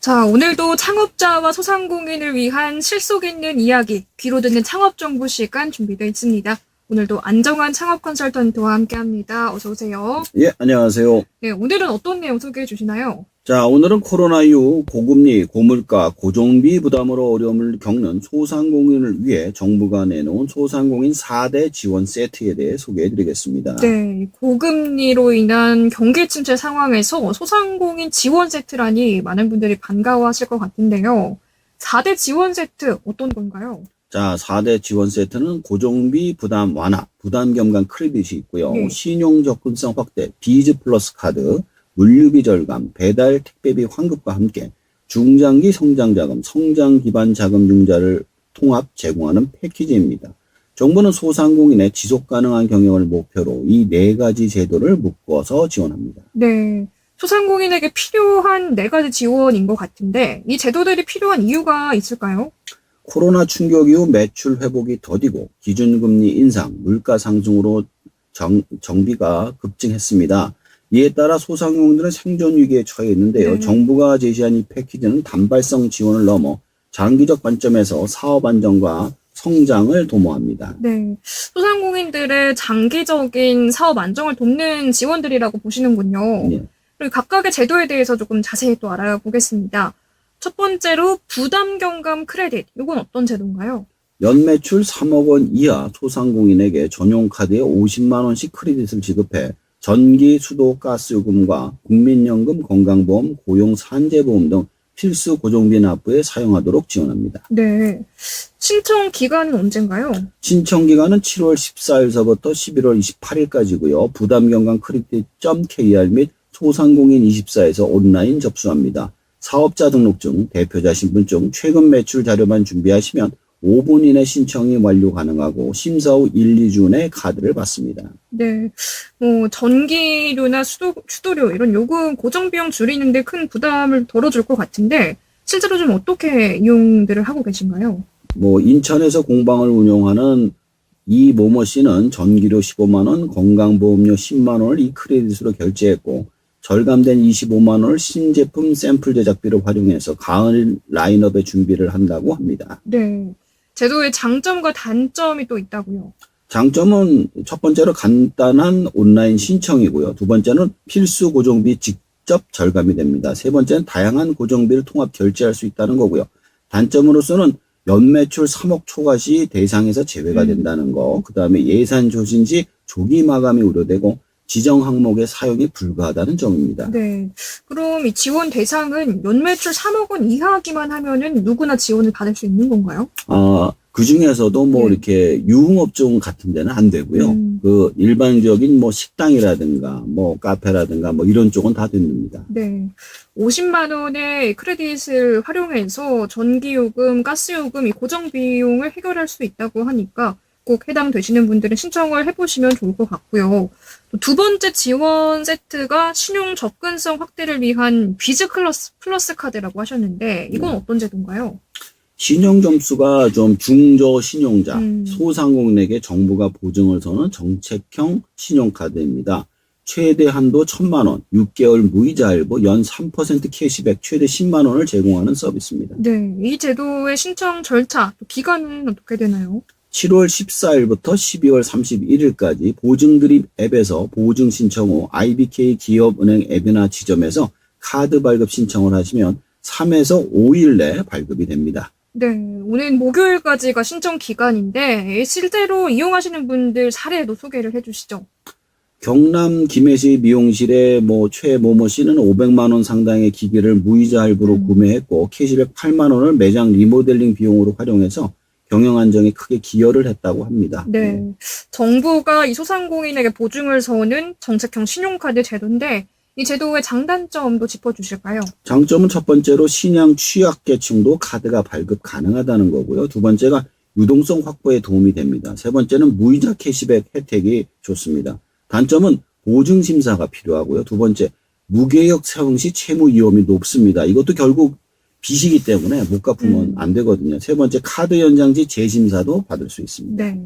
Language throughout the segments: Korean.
자, 오늘도 창업자와 소상공인을 위한 실속 있는 이야기, 귀로 듣는 창업 정보 시간 준비되어 있습니다. 오늘도 안정환 창업 컨설턴트와 함께 합니다. 어서 오세요. 예, 안녕하세요. 네, 오늘은 어떤 내용 소개해 주시나요? 자, 오늘은 코로나 이후 고금리, 고물가, 고정비 부담으로 어려움을 겪는 소상공인을 위해 정부가 내놓은 소상공인 4대 지원 세트에 대해 소개해 드리겠습니다. 네, 고금리로 인한 경기 침체 상황에서 소상공인 지원 세트라니 많은 분들이 반가워하실 것 같은데요. 4대 지원 세트 어떤 건가요? 자, 4대 지원 세트는 고정비 부담 완화, 부담 겸간 크레딧이 있고요. 네. 신용 접근성 확대, 비즈 플러스 카드, 물류비 절감, 배달 택배비 환급과 함께 중장기 성장 자금, 성장 기반 자금 융자를 통합 제공하는 패키지입니다. 정부는 소상공인의 지속 가능한 경영을 목표로 이 네 가지 제도를 묶어서 지원합니다. 네, 소상공인에게 필요한 네 가지 지원인 것 같은데 이 제도들이 필요한 이유가 있을까요? 코로나 충격 이후 매출 회복이 더디고 기준금리 인상, 물가 상승으로 정, 정비가 급증했습니다. 이에 따라 소상공인들은 생존 위기에 처해 있는데요. 네. 정부가 제시한 이 패키지는 단발성 지원을 넘어 장기적 관점에서 사업 안정과 성장을 도모합니다. 네, 소상공인들의 장기적인 사업 안정을 돕는 지원들이라고 보시는군요. 예. 그리고 각각의 제도에 대해서 조금 자세히 또 알아보겠습니다. 첫 번째로 부담 경감 크레딧. 이건 어떤 제도인가요? 연매출 3억 원 이하 소상공인에게 전용 카드에 50만 원씩 크레딧을 지급해 전기, 수도, 가스 요금과 국민연금, 건강보험, 고용 산재보험 등 필수 고정비 납부에 사용하도록 지원합니다. 네. 신청 기간은 언젠가요? 신청 기간은 7월 14일서부터 11월 28일까지고요. 부담 경감 크레딧.kr 및 소상공인 24에서 온라인 접수합니다. 사업자 등록증, 대표자 신분증, 최근 매출 자료만 준비하시면 5분 이내 신청이 완료 가능하고 심사 후 1, 2주 내 카드를 받습니다. 네. 뭐, 전기료나 수도, 수도료, 이런 요금 고정 비용 줄이는데 큰 부담을 덜어줄 것 같은데, 실제로 좀 어떻게 이용들을 하고 계신가요? 뭐 인천에서 공방을 운영하는 이 모모 씨는 전기료 15만 원, 건강보험료 10만 원을 이 크레딧으로 결제했고 절감된 25만 원을 신제품 샘플 제작비로 활용해서 가을 라인업의 준비를 한다고 합니다. 네. 제도의 장점과 단점이 또 있다고요. 장점은 첫 번째로 간단한 온라인 신청이고요. 두 번째는 필수 고정비 직접 절감이 됩니다. 세 번째는 다양한 고정비를 통합 결제할 수 있다는 거고요. 단점으로서는 연매출 3억 초과 시 대상에서 제외가 음. 된다는 거. 그 다음에 예산 조신 시 조기 마감이 우려되고 지정 항목의 사용이 불가하다는 점입니다. 네. 그럼 이 지원 대상은 연매출 3억 원 이하기만 하면은 누구나 지원을 받을 수 있는 건가요? 아, 그 중에서도 뭐 네. 이렇게 유흥업종 같은 데는 안 되고요. 음. 그 일반적인 뭐 식당이라든가 뭐 카페라든가 뭐 이런 쪽은 다 됩니다. 네. 50만 원의 크레딧을 활용해서 전기요금, 가스요금 이 고정 비용을 해결할 수 있다고 하니까 꼭 해당되시는 분들은 신청을 해보시면 좋을 것 같고요. 또두 번째 지원 세트가 신용 접근성 확대를 위한 비즈 클러스 플러스 카드라고 하셨는데 이건 네. 어떤 제도인가요? 신용 점수가 좀 중저 신용자, 음. 소상공인에게 정부가 보증을 서는 정책형 신용카드입니다. 최대 한도 1천만 원, 6개월 무이자 할부, 연 3% 캐시백 최대 10만 원을 제공하는 서비스입니다. 네. 이 제도의 신청 절차, 또 기간은 어떻게 되나요? 7월 14일부터 12월 31일까지 보증드립 앱에서 보증 신청 후 IBK 기업은행 앱이나 지점에서 카드 발급 신청을 하시면 3에서 5일 내 발급이 됩니다. 네, 오늘 목요일까지가 신청 기간인데 실제로 이용하시는 분들 사례도 소개를 해주시죠. 경남 김해시 미용실의 뭐 최모모 씨는 500만 원 상당의 기기를 무이자 할부로 음. 구매했고 캐시백 8만 원을 매장 리모델링 비용으로 활용해서 경영 안정에 크게 기여를 했다고 합니다. 네, 정부가 이 소상공인에게 보증을 서는 정책형 신용카드 제도인데 이 제도의 장단점도 짚어주실까요? 장점은 첫 번째로 신양 취약계층도 카드가 발급 가능하다는 거고요. 두 번째가 유동성 확보에 도움이 됩니다. 세 번째는 무이자 캐시백 혜택이 좋습니다. 단점은 보증 심사가 필요하고요. 두 번째, 무계약 사용 시 채무 위험이 높습니다. 이것도 결국 빚이기 때문에 못 갚으면 음. 안 되거든요. 세 번째, 카드 연장지 재심사도 받을 수 있습니다. 네.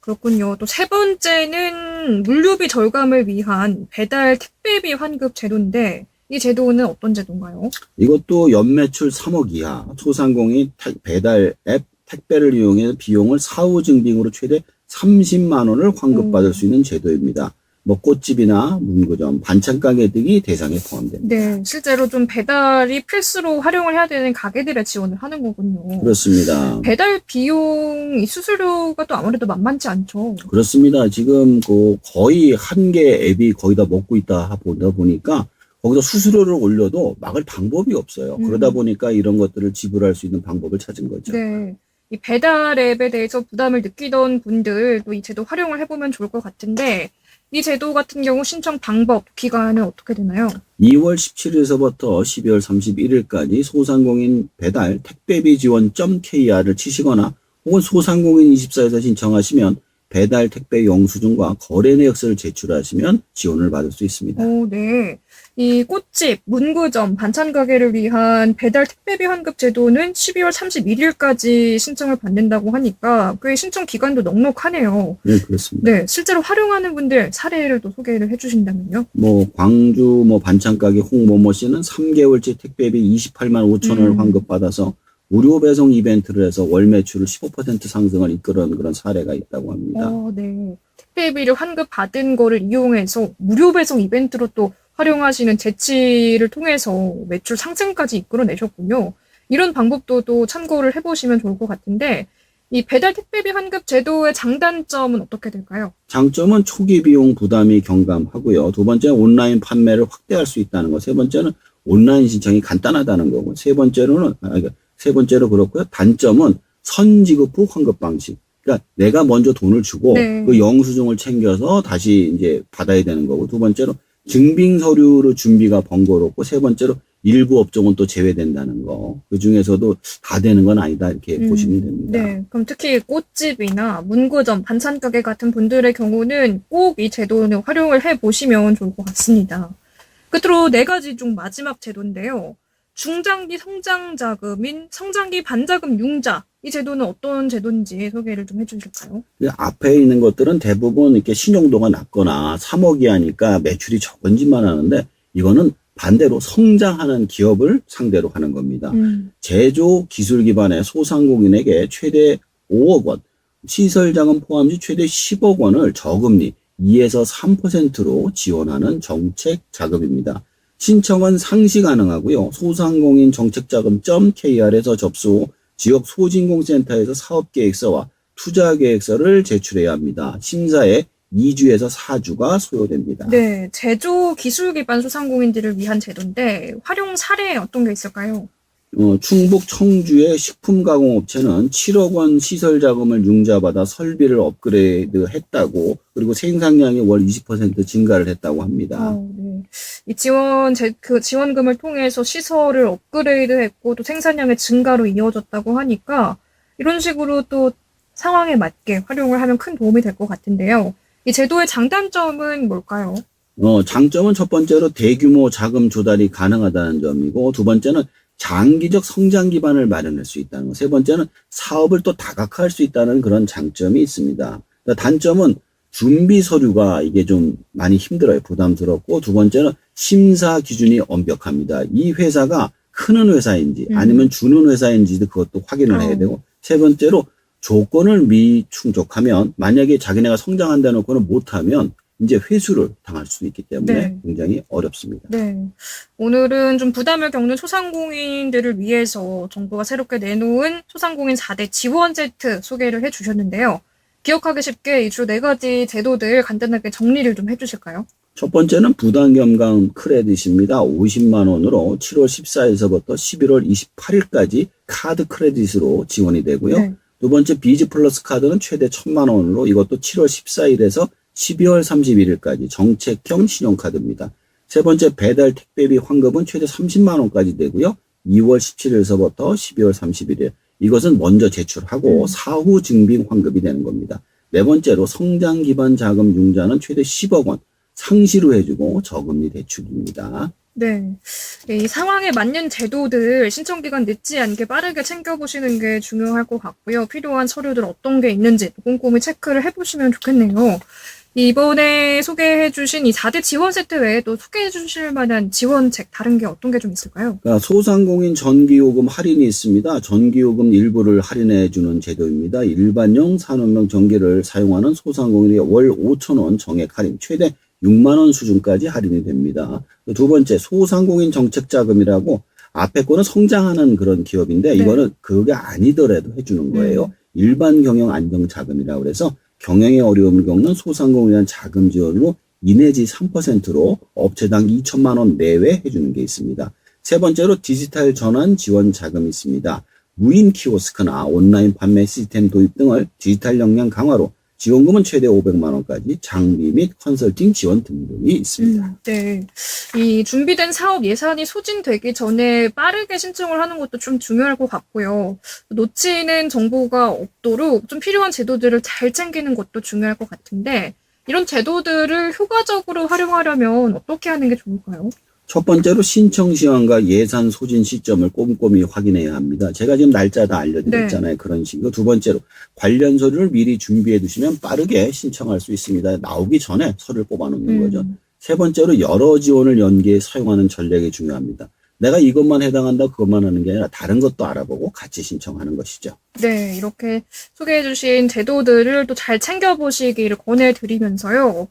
그렇군요. 또 세 번째는 물류비 절감을 위한 배달 택배비 환급 제도인데 이 제도는 어떤 제도인가요? 이것도 연매출 3억 이하 소상공인 택- 배달 앱 택배를 이용해 비용을 사후 증빙으로 최대 30만 원을 환급받을 음. 수 있는 제도입니다. 뭐 꽃집이나 문구점, 반찬 가게 등이 대상에 포함됩니다. 네, 실제로 좀 배달이 필수로 활용을 해야 되는 가게들에 지원을 하는 거군요. 그렇습니다. 배달 비용 이 수수료가 또 아무래도 만만치 않죠. 그렇습니다. 지금 그 거의 한 개 앱이 거의 다 먹고 있다 보다 보니까 거기서 수수료를 올려도 막을 방법이 없어요. 음. 그러다 보니까 이런 것들을 지불할 수 있는 방법을 찾은 거죠. 네. 이 배달 앱에 대해서 부담을 느끼던 분들도 이 제도 활용을 해보면 좋을 것 같은데, 이 제도 같은 경우 신청 방법, 기간은 어떻게 되나요? 2월 17일서부터 12월 31일까지 소상공인 배달 택배비 지원 .kr을 치시거나 혹은 소상공인 24에서 신청하시면 배달 택배 영수증과 거래 내역서를 제출하시면 지원을 받을 수 있습니다. 오, 네. 이 꽃집, 문구점, 반찬 가게를 위한 배달 택배비 환급 제도는 12월 31일까지 신청을 받는다고 하니까 꽤 신청 기간도 넉넉하네요. 네, 그렇습니다. 네, 실제로 활용하는 분들 사례를 또 소개를 해주신다면요. 뭐 광주 뭐 반찬 가게 홍모모 씨는 3개월치 택배비 28만 5천 원을 음. 환급 받아서 무료 배송 이벤트를 해서 월 매출을 15% 상승을 이끌은 그런 사례가 있다고 합니다. 어, 네. 택배비를 환급 받은 거를 이용해서 무료 배송 이벤트로 또 활용하시는 재치를 통해서 매출 상승까지 이끌어내셨군요. 이런 방법도 또 참고를 해보시면 좋을 것 같은데, 이 배달 택배비 환급 제도의 장단점은 어떻게 될까요? 장점은 초기 비용 부담이 경감하고요. 두 번째 온라인 판매를 확대할 수 있다는 것. 세 번째는 온라인 신청이 간단하다는 거고. 세 번째로는 아, 그러니까 세 번째로 그렇고요. 단점은 선지급 후 환급 방식. 그러니까 내가 먼저 돈을 주고 네. 그 영수증을 챙겨서 다시 이제 받아야 되는 거고. 두 번째로 증빙 서류로 준비가 번거롭고 세 번째로 일부 업종은 또 제외된다는 거. 그 중에서도 다 되는 건 아니다 이렇게 음, 보시면 됩니다. 네. 그럼 특히 꽃집이나 문구점, 반찬 가게 같은 분들의 경우는 꼭 이 제도는 활용을 해 보시면 좋을 것 같습니다. 끝으로 네 가지 중 마지막 제도인데요. 중장기 성장 자금인 성장기 반자금 융자. 이 제도는 어떤 제도인지 소개를 좀 해주실까요? 그 앞에 있는 것들은 대부분 이렇게 신용도가 낮거나 3억 이하니까 매출이 적은지만 하는데 이거는 반대로 성장하는 기업을 상대로 하는 겁니다. 음, 제조 기술 기반의 소상공인에게 최대 5억 원, 시설 자금 포함 시 최대 10억 원을 저금리 2에서 3%로 지원하는 정책 자금입니다. 신청은 상시 가능하고요. 소상공인 정책자금.kr에서 접수 후 지역 소진공센터에서 사업계획서와 투자계획서를 제출해야 합니다. 심사에 2주에서 4주가 소요됩니다. 네. 제조 기술 기반 소상공인들을 위한 제도인데 활용 사례 어떤 게 있을까요? 어, 충북 청주의 식품 가공 업체는 7억 원 시설 자금을 융자받아 설비를 업그레이드 했다고 그리고 생산량이 월 20% 증가를 했다고 합니다. 아, 네. 이 지원, 제, 그 지원금을 통해서 시설을 업그레이드 했고 또 생산량의 증가로 이어졌다고 하니까 이런 식으로 또 상황에 맞게 활용을 하면 큰 도움이 될 것 같은데요. 이 제도의 장단점은 뭘까요? 어, 장점은 첫 번째로 대규모 자금 조달이 가능하다는 점이고 두 번째는 장기적 성장 기반을 마련할 수 있다는 것. 세 번째는 사업을 또 다각화할 수 있다는 그런 장점이 있습니다. 단점은 준비 서류가 이게 좀 많이 힘들어요. 부담스럽고 두 번째는 심사 기준이 엄격합니다. 이 회사가 크는 회사인지 음. 아니면 주는 회사인지도 그것도 확인을 어. 해야 되고 세 번째로 조건을 미충족하면 만약에 자기네가 성장한다 놓고는 못하면 이제 회수를 당할 수 있기 때문에 네. 굉장히 어렵습니다. 네. 오늘은 좀 부담을 겪는 소상공인들을 위해서 정부가 새롭게 내놓은 소상공인 4대 지원 세트 소개를 해 주셨는데요. 기억하기 쉽게 이 주 네 가지 제도들 간단하게 정리를 좀 해주실까요? 첫 번째는 부담경감 크레딧입니다. 50만 원으로 7월 14일서부터 11월 28일까지 카드 크레딧으로 지원이 되고요. 네. 두 번째 비즈 플러스 카드는 최대 1천만 원으로 이것도 7월 14일에서 12월 31일까지 정책형 신용카드입니다. 세 번째 배달 택배비 환급은 최대 30만 원까지 되고요. 2월 17일서부터 12월 31일 이것은 먼저 제출하고 음. 사후 증빙 환급이 되는 겁니다. 네 번째로 성장 기반 자금 융자는 최대 10억 원 상시로 해주고 저금리 대출입니다. 네. 이 상황에 맞는 제도들 신청 기간 늦지 않게 빠르게 챙겨보시는 게 중요할 것 같고요. 필요한 서류들 어떤 게 있는지 또 꼼꼼히 체크를 해보시면 좋겠네요. 이번에 소개해 주신 이 4대 지원 세트 외에 또 소개해 주실 만한 지원책 다른 게 어떤 게 좀 있을까요? 그러니까 소상공인 전기요금 할인이 있습니다. 전기요금 일부를 할인해 주는 제도입니다. 일반용 산업용 전기를 사용하는 소상공인이 월 5천 원 정액 할인, 최대 6만 원 수준까지 할인이 됩니다. 두 번째 소상공인 정책 자금이라고 앞에 거는 성장하는 그런 기업인데 네. 이거는 그게 아니더라도 해주는 거예요. 일반 경영 안정 자금이라고 그래서 경영에 어려움을 겪는 소상공인한 자금 지원으로 2 내지 3%로 업체당 2천만 원 내외 해주는 게 있습니다. 세 번째로 디지털 전환 지원 자금이 있습니다. 무인 키오스크나 온라인 판매 시스템 도입 등을 디지털 역량 강화로 지원금은 최대 500만 원까지 장비 및 컨설팅 지원 등등이 있습니다. 음, 네. 이 준비된 사업 예산이 소진되기 전에 빠르게 신청을 하는 것도 좀 중요할 것 같고요. 놓치는 정보가 없도록 좀 필요한 제도들을 잘 챙기는 것도 중요할 것 같은데, 이런 제도들을 효과적으로 활용하려면 어떻게 하는 게 좋을까요? 첫 번째로 신청 시한과 예산 소진 시점을 꼼꼼히 확인해야 합니다. 제가 지금 날짜 다 알려드렸잖아요. 그런 식으로. 두 번째로 관련 서류를 미리 준비해 두시면 빠르게 신청할 수 있습니다. 나오기 전에 서류를 뽑아놓는 거죠. 음, 세 번째로 여러 지원을 연계해 사용하는 전략이 중요합니다. 내가 이것만 해당한다 그것만 하는 게 아니라 다른 것도 알아보고 같이 신청하는 것이죠. 네, 이렇게 소개해 주신 제도들을 또 잘 챙겨보시기를 권해드리면서요.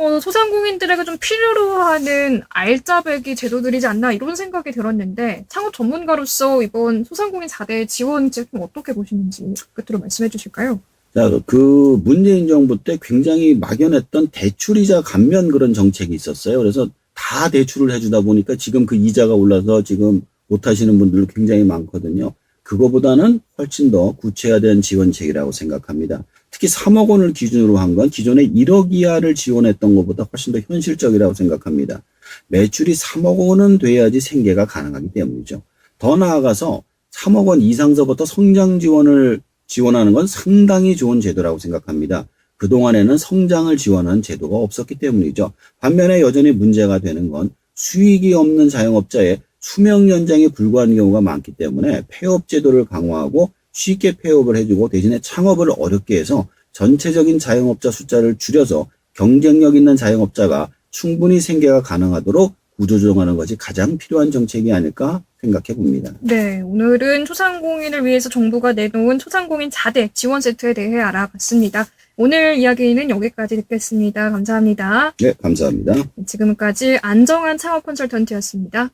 어, 소상공인들에게 좀 필요로 하는 알짜배기 제도들이지 않나 이런 생각이 들었는데 창업 전문가로서 이번 소상공인 4대 지원책 좀 어떻게 보시는지 끝으로 말씀해 주실까요? 자, 그 문재인 정부 때 굉장히 막연했던 대출이자 감면 그런 정책이 있었어요. 그래서 다 대출을 해주다 보니까 지금 그 이자가 올라서 지금 못 하시는 분들 굉장히 많거든요. 그거보다는 훨씬 더 구체화된 지원책이라고 생각합니다. 특히 3억 원을 기준으로 한 건 기존에 1억 이하를 지원했던 것보다 훨씬 더 현실적이라고 생각합니다. 매출이 3억 원은 돼야지 생계가 가능하기 때문이죠. 더 나아가서 3억 원 이상서부터 성장 지원을 지원하는 건 상당히 좋은 제도라고 생각합니다. 그동안에는 성장을 지원한 제도가 없었기 때문이죠. 반면에 여전히 문제가 되는 건 수익이 없는 자영업자의 수명 연장에 불과한 경우가 많기 때문에 폐업 제도를 강화하고 쉽게 폐업을 해주고 대신에 창업을 어렵게 해서 전체적인 자영업자 숫자를 줄여서 경쟁력 있는 자영업자가 충분히 생계가 가능하도록 구조조정하는 것이 가장 필요한 정책이 아닐까 생각해 봅니다. 네, 오늘은 소상공인을 위해서 정부가 내놓은 소상공인 4대 지원 세트에 대해 알아봤습니다. 오늘 이야기는 여기까지 듣겠습니다. 감사합니다. 네, 감사합니다. 지금까지 안정한 창업 컨설턴트였습니다.